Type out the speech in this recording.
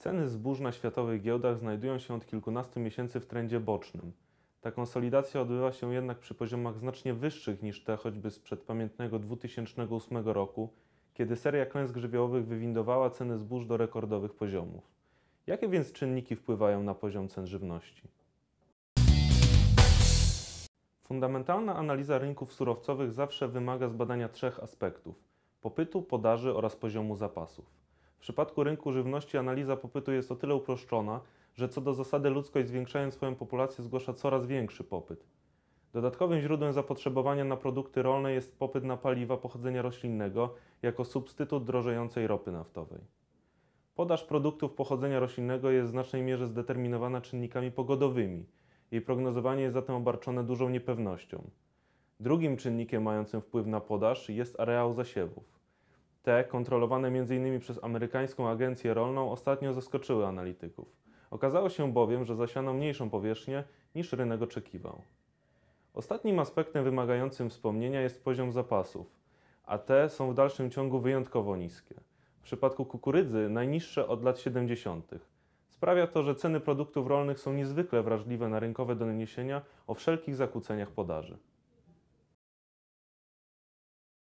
Ceny zbóż na światowych giełdach znajdują się od kilkunastu miesięcy w trendzie bocznym. Ta konsolidacja odbywa się jednak przy poziomach znacznie wyższych niż te choćby sprzed pamiętnego 2008 roku, kiedy seria klęsk żywiołowych wywindowała ceny zbóż do rekordowych poziomów. Jakie więc czynniki wpływają na poziom cen żywności? Fundamentalna analiza rynków surowcowych zawsze wymaga zbadania trzech aspektów: popytu, podaży oraz poziomu zapasów. W przypadku rynku żywności analiza popytu jest o tyle uproszczona, że co do zasady ludzkość zwiększając swoją populację zgłasza coraz większy popyt. Dodatkowym źródłem zapotrzebowania na produkty rolne jest popyt na paliwa pochodzenia roślinnego jako substytut drożejącej ropy naftowej. Podaż produktów pochodzenia roślinnego jest w znacznej mierze zdeterminowana czynnikami pogodowymi. Jej prognozowanie jest zatem obarczone dużą niepewnością. Drugim czynnikiem mającym wpływ na podaż jest areał zasiewów. Te, kontrolowane m.in. przez amerykańską agencję rolną, ostatnio zaskoczyły analityków. Okazało się bowiem, że zasiano mniejszą powierzchnię niż rynek oczekiwał. Ostatnim aspektem wymagającym wspomnienia jest poziom zapasów, a te są w dalszym ciągu wyjątkowo niskie. W przypadku kukurydzy najniższe od lat 70. Sprawia to, że ceny produktów rolnych są niezwykle wrażliwe na rynkowe doniesienia o wszelkich zakłóceniach podaży.